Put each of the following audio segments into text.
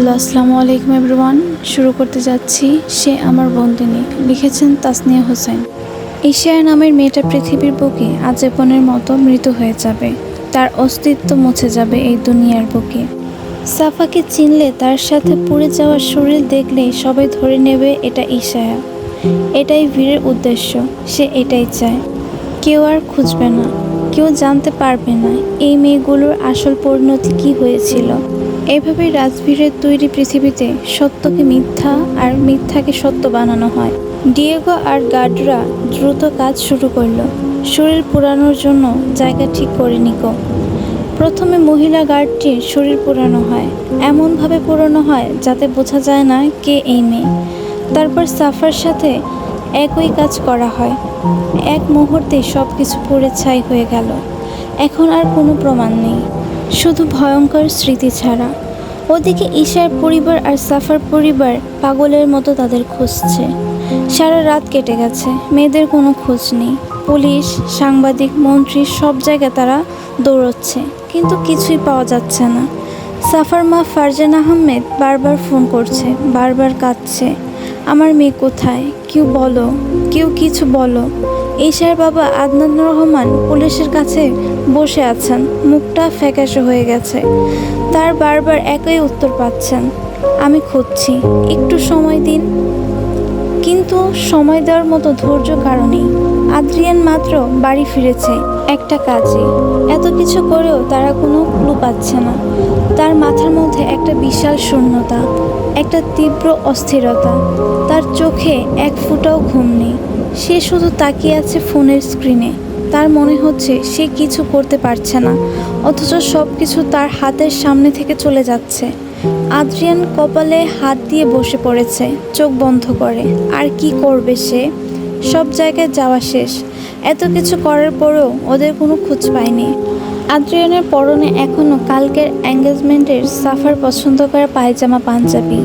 Hello, আসসালামু আলাইকুম everyone. শুরু করতে যাচ্ছি সে আমার বন্দিনী, লিখেছেন তাসনিয়া হোসেন। এশিয়া নামের মেয়েটা পৃথিবীর বুকে আজীবনের মতো মৃত হয়ে যাবে। তার অস্তিত্ব মুছে যাবে এই দুনিয়ার বুকে। সাফাকে চিনলে তার সাথে পুড়ে যাওয়ার শরীর দেখলে সবাই ধরে নেবে এটা ঈশায়া। এটাই বীরের উদ্দেশ্য, সে এটাই চায়। কেউ আর খুঁজবে না, কেউ জানতে পারবে না এই মেয়েগুলোর আসল পরিণতি কি হয়েছিল। এভাবেই রাজবীরের তৈরি পৃথিবীতে সত্যকে মিথ্যা আর মিথ্যাকে সত্য বানানো হয়। ডিয়েগো আর গার্ডরা দ্রুত কাজ শুরু করল। শরীর পোড়ানোর জন্য জায়গা ঠিক করে নিকো। প্রথমে মহিলা গার্ডটির শরীর পোড়ানো হয়। এমনভাবে পোড়ানো হয় যাতে বোঝা যায় না কে এই মেয়ে। তারপর সাফার সাথে একই কাজ করা হয়। এক মুহূর্তে সব কিছু পুড়ে ছাই হয়ে গেল। এখন আর কোনো প্রমাণ নেই। শুধু ভয়ঙ্কর স্মৃতি ছাড়া। ওদিকে ঈশার পরিবার আর সাফার পরিবার পাগলের মতো তাদের খুঁজছে। সারা রাত কেটে গেছে, মেয়েদের কোনো খোঁজ নেই। পুলিশ, সাংবাদিক, মন্ত্রী সব জায়গায় তারা দৌড়চ্ছে, কিন্তু কিছুই পাওয়া যাচ্ছে না। সাফার মা ফারজান আহমেদ বারবার ফোন করছে, বারবার কাঁদছে। আমার মেয়ে কোথায়? কেউ বলো, কেউ কিছু বলো। ঈশার বাবা আদনান রহমান পুলিশের কাছে বসে আছেন। মুখটা ফ্যাকাশে হয়ে গেছে। তার বারবার একই উত্তর পাচ্ছেন। আমি খুঁজছি। একটু সময় দিন। কিন্তু সময় দেওয়ার মতো ধৈর্য কারণেই আদ্রিয়ান মাত্র বাড়ি ফিরেছে একটা কাজে। এত কিছু করেও তারা কোনো ক্লু পাচ্ছে না। তার মাথার মধ্যে একটা বিশাল শূন্যতা, একটা তীব্র অস্থিরতা। তার চোখে এক ফুটাও ঘুম নেই। সে শুধু তাকিয়ে আছে ফোনের স্ক্রিনে। তার মনে হচ্ছে সে কিছু করতে পারছে না, অথচ সব কিছু তার হাতের সামনে থেকে চলে যাচ্ছে। আদ্রিয়ান কপালে হাত দিয়ে বসে পড়েছে, চোখ বন্ধ করে। আর কি করবে সে? সব জায়গায় যাওয়া শেষ। এত কিছু করার পরেও ওদের কোনো খোঁজ পায়নি। আদ্রিয়ানের পরনে এখনও কালকের এঙ্গেজমেন্টের সাফার পছন্দ করা পায়জামা পাঞ্জাবি।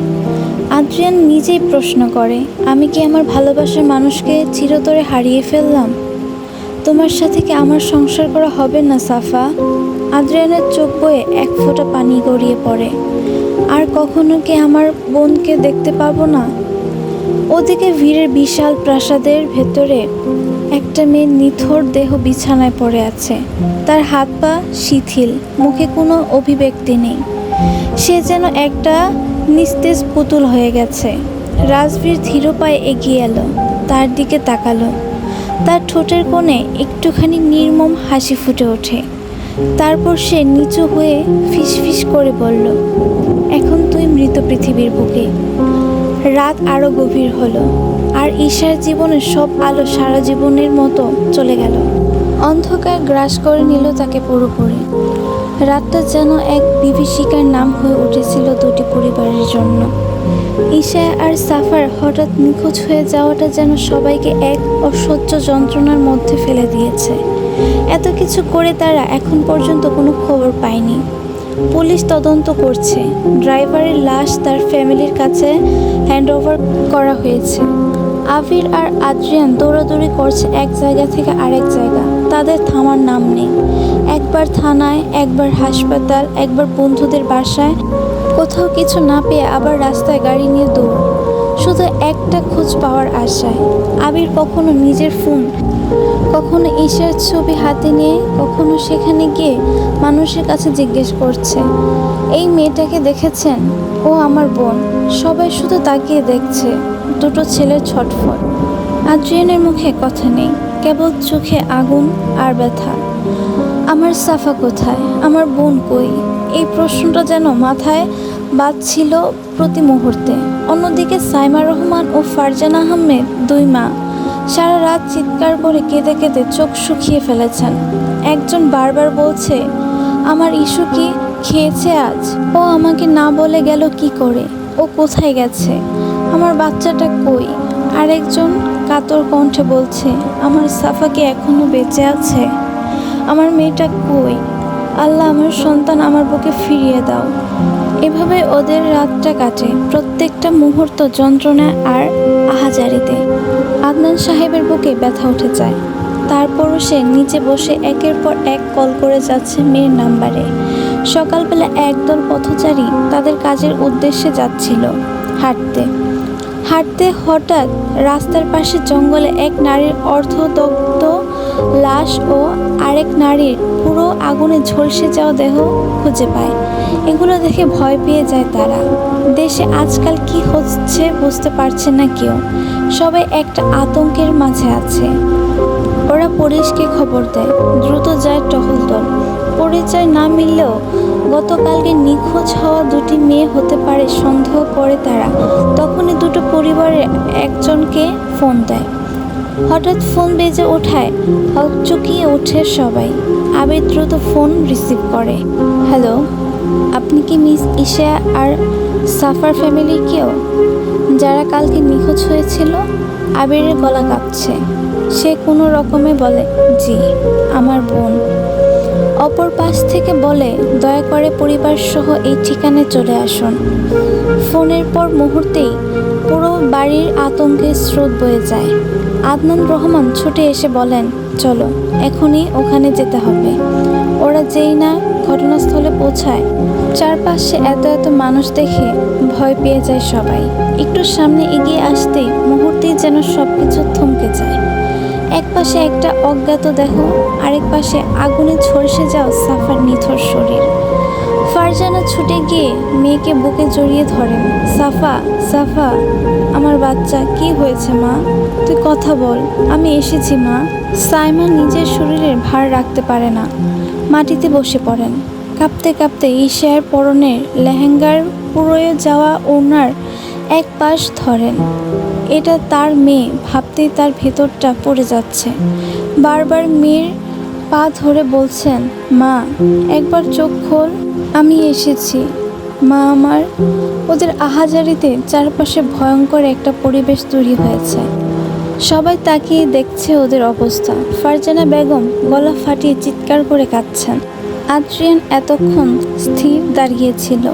আদ্রিয়ান নিজেই প্রশ্ন করে, আমি কি আমার ভালোবাসার মানুষকে চিরতরে হারিয়ে ফেললাম? তোমার সাথে কি আমার সংসার করা হবে না, সাফা? আদ্রিয়ানের চোখ বয়ে এক ফোঁটা পানি গড়িয়ে পড়ে, আর কখনো কি আমার বোনকে দেখতে পাবো না? ওদিকে ভিড়ের বিশাল প্রাসাদের ভেতরে একটা মেয়ে নিথর দেহ বিছানায় পড়ে আছে। তার হাত পা শিথিল, মুখে কোনো অভিব্যক্তি নেই। সে যেন একটা নিস্তেজ পুতুল হয়ে গেছে। রাজবীর ধীর পায়ে এগিয়ে এলো, তার দিকে তাকালো। তার ঠোঁটের কোণে একটুখানি নির্মম হাসি ফুটে ওঠে। তারপর সে নিচু হয়ে ফিসফিস করে বলল, এখন তুই মৃত পৃথিবীর বুকে। রাত আরও গভীর হলো, আর ঈশার জীবনের সব আলো সারা জীবনের মতো চলে গেল। অন্ধকার গ্রাস করে নিল তাকে পুরোপুরি। রাতটা যেন এক বিভীষিকার নাম হয়ে উঠেছিল দুটি পরিবারের জন্য। ঈশা আর সাফার হঠাৎ নিখোঁজ হয়ে যাওয়াটা যেন সবাইকে এক অসহ্য যন্ত্রণার মধ্যে ফেলে দিয়েছে। এত কিছু করে তারা এখন পর্যন্ত কোনো খবর পায়নি। পুলিশ তদন্ত করছে। ড্রাইভারের লাশ তার ফ্যামিলির কাছে হ্যান্ডওভার করা হয়েছে। আবির আর আদ্রিয়ান দৌড়াদৌড়ি করছে এক জায়গা থেকে আরেক জায়গা। তাদের থামার নাম নেই। একবার থানায়, একবার হাসপাতাল, একবার বন্ধুদের বাসায়। কোথাও কিছু না পেয়ে আবার রাস্তায় গাড়ি নিয়ে দৌড়। শুধু একটা খোঁজ পাওয়ার আশায়। আবির কখনো নিজের ফোন, কখনো ঈশার ছবি হাতে নিয়ে, কখনো সেখানে গিয়ে মানুষের কাছে জিজ্ঞেস করছে, এই মেয়েটাকে দেখেছেন? ও আমার বোন। সবাই শুধু তাকিয়ে দেখছে, দুটো ছেলের ছটফট। আদ্রিয়ানের মুখে কথা নেই, কেবল চোখে আগুন আর ব্যথা। আমার সাফা কোথায়? আমার বোন কই? এই প্রশ্নটা যেন মাথায় বাজছিল প্রতি মুহূর্তে। অন্যদিকে সাইমা রহমান ও ফারজান আহমেদ দুই মা, সারা রাত চিৎকার করে কেঁদে কেঁদে চোখ শুকিয়ে ফেলেছেন। একজন বারবার বলছে, আমার ইস্যু কি খেয়েছে আজ? ও আমাকে না বলে গেল কি করে? ও কোথায় গেছে? আমার বাচ্চাটা কই? আরেকজন কাতর কণ্ঠে বলছে, আমার সাফা কি এখনও বেঁচে আছে? আমার মেয়েটা কই? আল্লাহ আমার সন্তান আমার বুকে ফিরিয়ে দাও। এভাবে ওদের রাতটা কাটে, প্রত্যেকটা মুহূর্ত যন্ত্রণা আর আহাজারিতে। আদনান সাহেবের বুকে ব্যথা উঠে যায়। তারপরও সে নিচে বসে একের পর এক কল করে যাচ্ছে মেয়ের নাম্বারে। সকালবেলা একদল পথচারী তাদের কাজের উদ্দেশ্যে যাচ্ছিল হাঁটতে। হাঁটতে হঠাৎ রাস্তার পাশে জঙ্গলে এক নারীর অর্ধদগ্ধ লাশ ও আরেক নারীর পুরো আগুনে ঝলসে যাওয়া দেহ খুঁজে পায়। এগুলো দেখে ভয় পেয়ে যায় তারা। দেশে আজকাল কি হচ্ছে বুঝতে পারছে না কেউ। সবাই একটা আতঙ্কের মাঝে আছে। ওরা পুলিশকে খবর দেয়, দ্রুত যায় টহল দল। পরিচয় না মিললেও গতকালকে নিখোঁজ হওয়া দুটি মেয়ে হতে পারে, সন্দেহ করে তারা। তখনই দুটো পরিবারের একজনকে ফোন দেয়। হঠাৎ ফোন বেজে ওঠায়। হক হকচকিয়ে ওঠে সবাই। আবির দ্রুত ফোন রিসিভ করে। হ্যালো, আপনি কি মিস ইশা আর সাফার ফ্যামিলির কেউ? যারা কালকে নিখোঁজ হয়েছিল, আবিরের গলা কাঁপছে। সে কোনো রকমে বলে, জি, আমার বোন। অপর পাশ থেকে বলে, দয়া করে পরিবার সহ এই ঠিকানায় চলে আসুন। ফোনের পর মুহূর্তেই পুরো বাড়ির আতঙ্কের স্রোত বয়ে যায়। আদনান রহমান ছুটে এসে বলেন, চলো, এখনই ওখানে যেতে হবে। ওরা যেই না ঘটনাস্থলে পৌঁছায়। চারপাশে এত এত মানুষ দেখে ভয় পেয়ে যায় সবাই। একটু সামনে এগিয়ে আসতেই মুহূর্তেই যেন সব কিছু থমকে যায়। এক পাশে একটা অজ্ঞাত দেহ, আরেক পাশে আগুনে ঝলসে যাও সাফার নিথর শরীর। ফারজানা ছুটে গিয়ে মেয়েকে বুকে জড়িয়ে ধরেন সাফা সাফা, আমার বাচ্চা, কি হয়েছে মা? তুই কথা বল, আমি এসেছি মা। সাইমা নিজের শরীরের ভার রাখতে পারে না। মাটিতে বসে পড়েন। কাঁপতে কাঁপতে ঈশার পরনের লেহেঙ্গার পুরোয় যাওয়া ওনার এক পাশ ধরেন। এটা তার মেয়ে, ভাবতেই তার ভেতরটা পড়ে যাচ্ছে। বারবার মেয়ের পা ধরে বলছেন, মা, একবার চোখ খোল, আমি এসেছি। মা আমার, ওদের আহাজারিতে চারপাশে ভয়ঙ্কর একটা পরিবেশ তৈরি হয়েছে। সবাই তাকিয়ে দেখছে ওদের অবস্থা। ফারজানা বেগম গলা ফাটিয়ে চিৎকার করে কাঁদছেন। আদ্রিয়ান এতক্ষণ স্থির দাঁড়িয়েছিল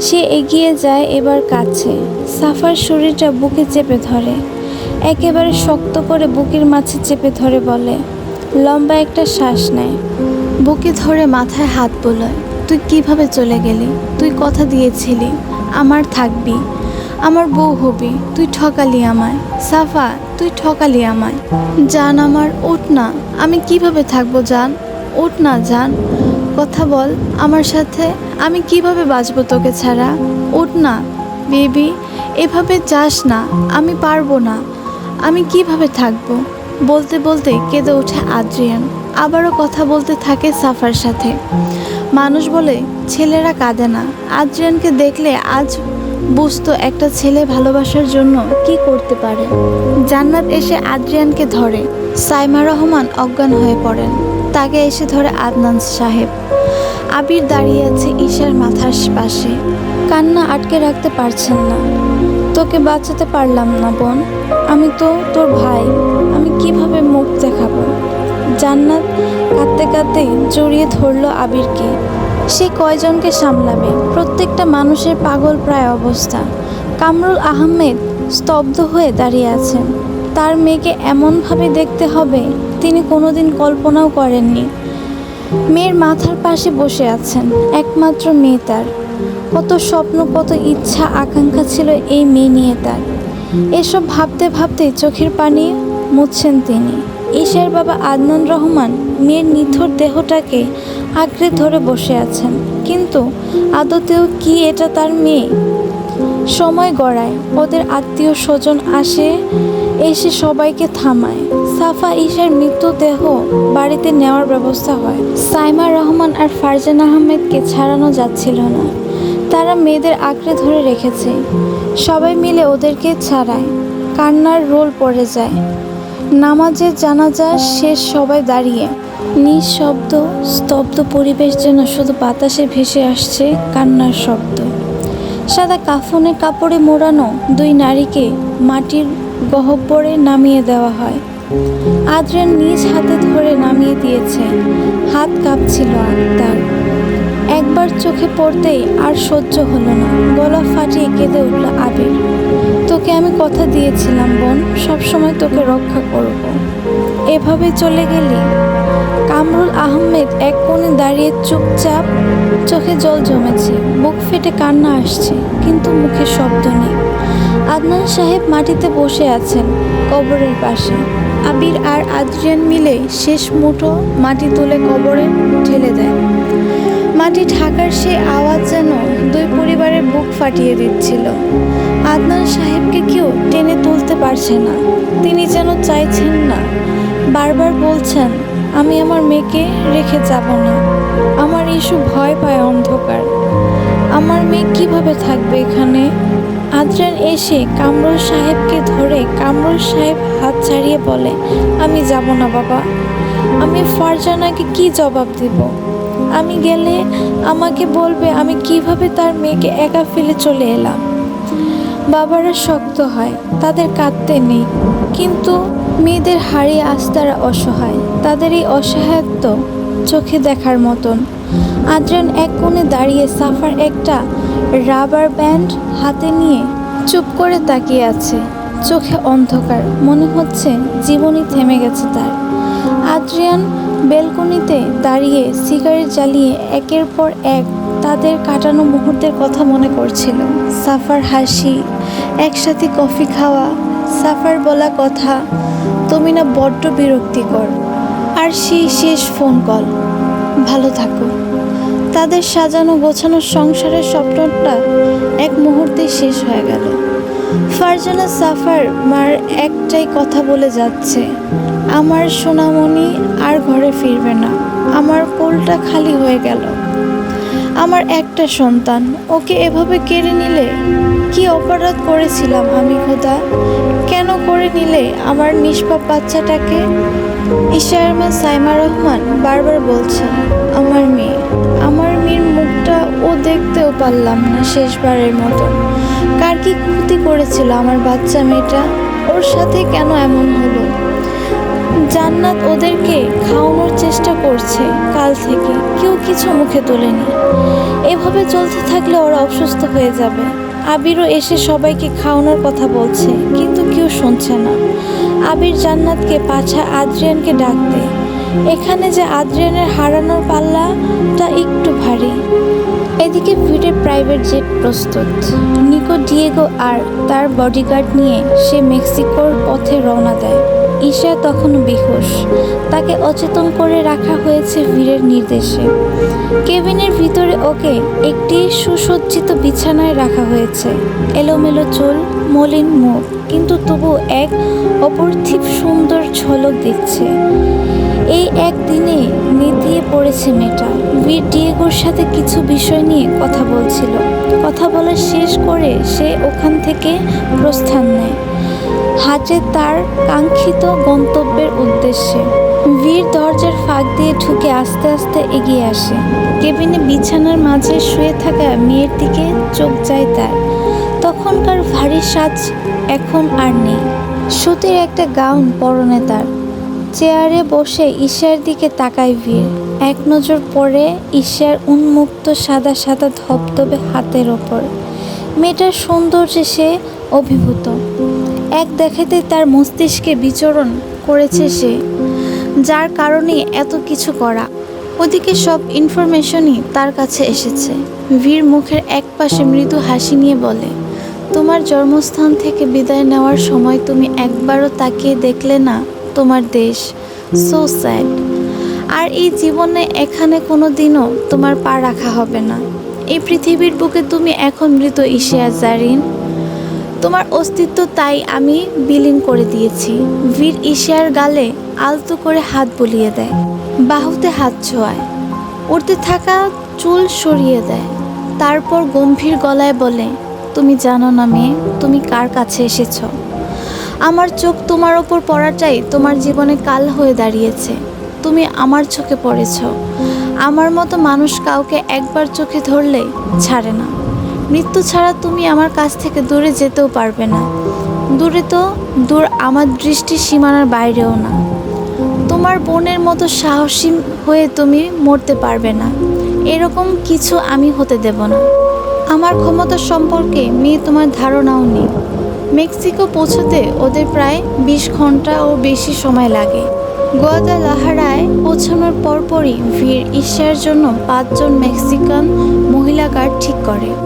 সে এগিয়ে যায়, এবার কাছে। সাফার শরীরটা বুকে চেপে ধরে। একেবারে শক্ত করে বুকের মাঝে চেপে ধরে বলে লম্বা একটা শ্বাস নেয়। বুকে ধরে মাথায় হাত বোলায় তুই কীভাবে চলে গেলি? তুই কথা দিয়েছিলি, আমার থাকবি, আমার বউ হবি, তুই ঠকালি আমায়। সাফা, তুই ঠকালি আমায়। জান আমার ওঠ না, আমি কীভাবে থাকব জান? ওঠ না, জান। কথা বল, আমার সাথে, আমি কীভাবে বাঁচবো তোকে ছাড়া? ওঠ না, বেবি, এভাবে যাস না, আমি পারব না। আমি কীভাবে থাকব? বলতে বলতে কেঁদে ওঠে আদ্রিয়ান। আবারও কথা বলতে থাকে সাফার সাথে। মানুষ বলে, ছেলেরা কাঁদে না। আদ্রিয়ানকে দেখলে আজ বুঝতো একটা ছেলে ভালোবাসার জন্য কি করতে পারে। জান্নাত এসে আদ্রিয়ানকে ধরে। সাইমা রহমান অজ্ঞান হয়ে পড়েন। তাকে এসে ধরে আদনান সাহেব। আবির দাঁড়িয়ে আছে ঈশার মাথার পাশে। কান্না আটকে রাখতে পারছেন না। তোকে বাঁচাতে পারলাম না বোন। আমি তো তোর ভাই। কীভাবে মুখ দেখাবো? জান্নাত কাঁদতে কাঁদতে জড়িয়ে ধরলো আবিরকে। সে কয়জনকে সামলাবে? প্রত্যেকটা মানুষের পাগল প্রায় অবস্থা। কামরুল আহমেদ স্তব্ধ হয়ে দাঁড়িয়ে আছেন। তার মেয়েকে এমনভাবে দেখতে হবে, তিনি কোনোদিন কল্পনাও করেননি। মেয়ের মাথার পাশে বসে আছেন, একমাত্র মেয়ে তার। কত স্বপ্ন, কত ইচ্ছা, আকাঙ্ক্ষা ছিল এই মেয়ে নিয়ে তার। এসব ভাবতে ভাবতে চোখের পানি মুছছেন তিনি। ঈশার বাবা আদনান রহমান মেয়ের নিথর দেহটাকে আঁকড়ে ধরে বসে আছেন। কিন্তু আদতেও কি এটা তার মেয়ে? সময় গড়ায়, ওদের আত্মীয় স্বজন আসে, এসে সবাইকে থামায়। সাফা ঈশার মৃতদেহ বাড়িতে নেওয়ার ব্যবস্থা হয়। সাইমা রহমান আর ফারজান আহমেদকে ছাড়ানো যাচ্ছিল না। তারা মেয়েদের আঁকড়ে ধরে রেখেছে। সবাই মিলে ওদেরকে ছাড়ায়। কান্নার রোল পড়ে যায়। নামাজের জানাজা শেষ, সবাই দাঁড়িয়ে। নিঃশব্দ স্তব্ধ পরিবেশ যেন শুধু বাতাসে ভেসে আসছে কান্নার শব্দ। সাদা কাফনের কাপড়ে মোড়ানো দুই নারীকে মাটির গহ্বরে নামিয়ে দেওয়া হয়। আদ্রেন নিজ হাতে ধরে নামিয়ে দিয়েছে। হাত কাঁপছিল আর একবার চোখে পড়তেই আর সহ্য হলো না। গলা ফাটিয়ে কেঁদে উঠল আবির। তোকে আমি কথা দিয়েছিলাম, বোন। সবসময় তোকে রক্ষা করব। এভাবে চলে গেলি। কামরুল আহমেদ এক কোণে দাঁড়িয়ে চুপচাপ চোখে জল জমেছে। বুক ফেটে কান্না আসছে, কিন্তু মুখে শব্দ নেই। আদনান সাহেব মাটিতে বসে আছেন কবরের পাশে। আবির আর আদ্রিয়ান মিলে শেষ মুঠো মাটি তুলে কবরে ঠেলে দেয়। মাটি ঢাকার সেই আওয়াজ যেন দুই পরিবারের বুক ফাটিয়ে দিচ্ছিল। আদনান সাহেবকে কেউ টেনে তুলতে পারছে না। তিনি যেন চাইছেন না। বারবার বলছেন, আমি আমার মেয়েকে রেখে যাব না। আমার ইস্যু ভয় পায় অন্ধকার। আমার মেয়ে কীভাবে থাকবে এখানে? আদ্রান এসে কামরুল সাহেবকে ধরে কামরুল সাহেব হাত ছাড়িয়ে বলে, আমি যাব না বাবা। আমি ফারজানাকে কি জবাব দেব? আমি গেলে আমাকে বলবে আমি কীভাবে তার মেয়েকে একা ফেলে চলে এলাম। বাবারা শক্ত হয়, তাদের কাঁদতে নেই। কিন্তু মেয়েদের হারিয়ে আজ তারা অসহায়, তাদের এই অসহায়ত্ব চোখে দেখার মতন। আদ্রান এক কোণে দাঁড়িয়ে সাফার একটা রাবার ব্যান্ড হাতে নিয়ে চুপ করে তাকিয়ে আছে। চোখে অন্ধকার, মনে হচ্ছে জীবনই থেমে গেছে তার। আদ্রিয়ান বেলকনিতে দাঁড়িয়ে সিগারেট জ্বালিয়ে একের পর এক তাদের কাটানো মুহূর্তের কথা মনে করছিল সাফার হাসি, একসাথে কফি খাওয়া, সাফার বলা কথা তুমি না বড্ড বিরক্তিকর। আর সেই শেষ ফোন কল। ভালো থাকো। তাদের সাজানো গোছানো সংসারের স্বপ্নটা এক মুহূর্তে শেষ হয়ে গেল। ফারজানা সাফার মার একটাই কথা বলে যাচ্ছে। আমার সোনামণি আর ঘরে ফিরবে না। আমার কোলটা খালি হয়ে গেল। আমার একটা সন্তান, ওকে এভাবে কেড়ে নিলে? কি অপরাধ করেছিলাম আমি, খোদা? কেন করে নিলে আমার নিষ্পাপ বাচ্চাটাকে? ইশারমা সাইমা রহমান বারবার বলছেন আমার মেয়ে। মুখটা ও দেখতেও পারলাম না শেষবারের মতো কার কি ক্ষতি করেছিল আমার বাচ্চা মেয়েটা? ওর সাথে কেন এমন হলো? জান্নাত ওদেরকে খাওয়ানোর চেষ্টা করছে কাল থেকে, কেউ কিছু মুখে তোলেনি। এভাবে চলতে থাকলে ওরা অসুস্থ হয়ে যাবে। আবিরও এসে সবাইকে খাওয়ানোর কথা বলছে, কিন্তু কেউ শুনছে না। আবির জান্নাতকে, পাছা আদ্রিয়ানকে ডাকতে এখানে যে আদ্রিয়ানের হারানোর পাল্লাটা একটু ভারী। এদিকে ভিড়ের প্রাইভেট জেট প্রস্তুত। নিকো ডিয়েগো আর তার বডিগার্ড নিয়ে সে মেক্সিকোর পথে রওনা দেয়। ঈশা তখনও বেহুশ। তাকে অচেতন করে রাখা হয়েছে ভিড়ের নির্দেশে। কেবিনের ভিতরে ওকে একটি সুসজ্জিত বিছানায় রাখা হয়েছে। এলোমেলো চুল, মলিন মুখ, কিন্তু তবু এক অপর্থিব সুন্দর ঝলক দিচ্ছে এই একদিনে নেতিয়ে পড়েছে মেয়েটা। বীর ডিয়েগোর সাথে কিছু বিষয় নিয়ে কথা বলছিল। কথা বলা শেষ করে সে ওখান থেকে প্রস্থান নেয়। হাতে তার কাঙ্ক্ষিত গন্তব্যের উদ্দেশ্যে। বীর দরজার ফাঁক দিয়ে ঢুকে আস্তে আস্তে এগিয়ে আসে। কেবিনে বিছানার মাঝে শুয়ে থাকা মেয়ের দিকে চোখ যায় তার। তখনকার ভারী সাজ এখন আর নেই। সুতির একটা গাউন পরনে তার। চেয়ারে বসে ঈশার দিকে তাকায় ভিড়। এক নজর পড়ে ঈশার উন্মুক্ত সাদা সাদা ধবধবে হাতের ওপর। মেয়েটার সৌন্দর্যে সে অভিভূত। এক দেখাতে তার মস্তিষ্কে বিচরণ করেছে সে, যার কারণে এত কিছু করা। ওদিকে সব ইনফরমেশনই তার কাছে এসেছে। বীর মুখের এক পাশে মৃদু হাসি নিয়ে বলে, তোমার জন্মস্থান থেকে বিদায় নেওয়ার সময় তুমি একবারও তাকিয়ে দেখলে না? তোমার দেশ। সো স্যাড আর এই জীবনে এখানে কোনো দিনও তোমার পা রাখা হবে না। এই পৃথিবীর বুকে তুমি এখন মৃত ইশিয়া জারিন। তোমার অস্তিত্ব তাই আমি বিলীন করে দিয়েছি। বীর ইশিয়ার গালে আলতো করে হাত বুলিয়ে দেয়। বাহুতে হাত ছোঁয়ায়। উড়তে থাকা চুল সরিয়ে দেয়। তারপর গম্ভীর গলায় বলে, তুমি জানো না মেয়ে, তুমি কার কাছে এসেছ? আমার চোখ তোমার ওপর পড়াটাই তোমার জীবনে কাল হয়ে দাঁড়িয়েছে। তুমি আমার চোখে পড়েছ। আমার মতো মানুষ কাউকে একবার চোখে ধরলে ছাড়ে না। মৃত্যু ছাড়া তুমি আমার কাছ থেকে দূরে যেতেও পারবে না। দূরে তো, দূর আমার দৃষ্টি সীমানার বাইরেও না। তোমার বোনের মতো সাহসী হয়ে তুমি মরতে পারবে না। এরকম কিছু আমি হতে দেব না। আমার ক্ষমতা সম্পর্কে মেয়ে তোমার ধারণাও নেই। মেক্সিকো পৌঁছতে ওদের প্রায় বিশ ঘণ্টা ও বেশি সময় লাগে। গোয়াদা লাহারায় পৌঁছানোর পরপরই ভিড় ঈর্ষার জন্য পাঁচজন মেক্সিকান মহিলা গার্ড ঠিক করে।